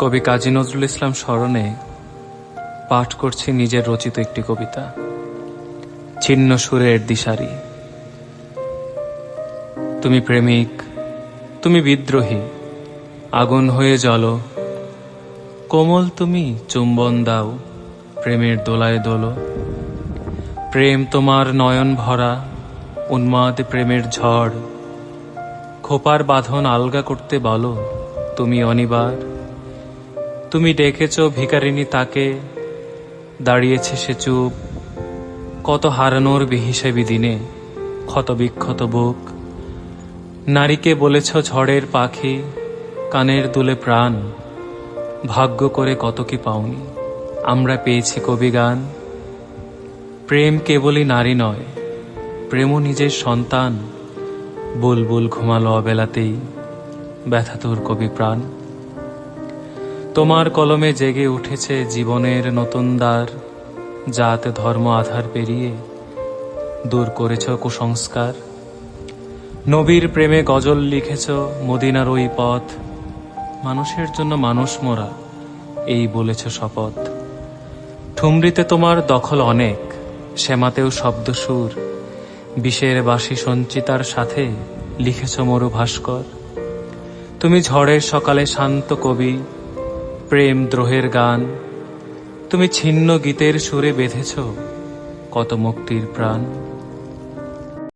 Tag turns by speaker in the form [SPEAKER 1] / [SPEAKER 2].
[SPEAKER 1] কবি কাজী নজরুল ইসলাম স্মরণে পাঠ করছি নিজের রচিত একটি কবিতা, ছিন্ন সুরের দিশারি। তুমি প্রেমিক, তুমি বিদ্রোহী, আগুন হয়ে জ্বলো, কোমল তুমি চুম্বন দাও, প্রেমের দোলায় দোলো। প্রেম তোমার নয়ন ভরা, উন্মাদ প্রেমের ঝড়। খোপার বাঁধন আলগা করতে বলো, তুমি অনিবার। তুমি ডেকেছ ভিকারিনী তাকে? দাঁড়িয়েছে সে চুপ। কত হারানোর বেহিসেবি দিনে, ক্ষত বিক্ষত বুক। নারীকে বলেছ ঝড়ের পাখি, কানের দুলে প্রাণ। ভাগ্য করে কত কি পাওনি, আমরা পেয়েছি কবি গান। প্রেম কেবলই নারী নয়, প্রেমও নিজের সন্তান। বুলবুল ঘুমালো অবেলাতেই, ব্যথা তোর কবি প্রাণ। তোমার কলমে জেগে উঠেছে জীবনের নতুন দ্বার জাত ধর্ম আধার পেরিয়ে দূর করেছ কুসংস্কার। নবীর প্রেমে গজল লিখেছ মদিনার ওই পথ, মানুষের জন্য মানুষ মোরা, এই বলেছ শপথ। ঠুমরিতে তোমার দখল অনেক, শ্যামাতেও শব্দ সুর, বিষের বাসি সঞ্চিতার সাথে লিখেছ মরু ভাস্কর তুমি ঝড়ের সকালে শান্ত কবি প্রেম দ্রোহের গান। তুমি ছিন্ন গীতের সুরে বেঁধেছ কত মুক্তির প্রাণ।